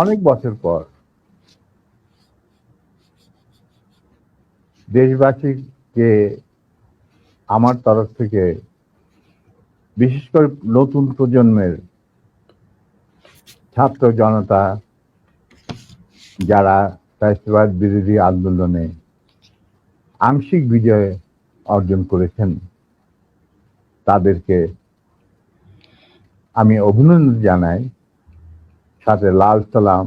অনেক বছর পর দেশবাসীকে আমার তরফ থেকে, বিশেষ করে নতুন প্রজন্মের ছাত্র জনতা, যারা ফ্যাসিবাদ বিরোধী আন্দোলনে আংশিক বিজয় অর্জন করেছেন, তাদেরকে আমি অভিনন্দন জানাই। সাথে লাল সালাম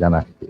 জানাচ্ছি।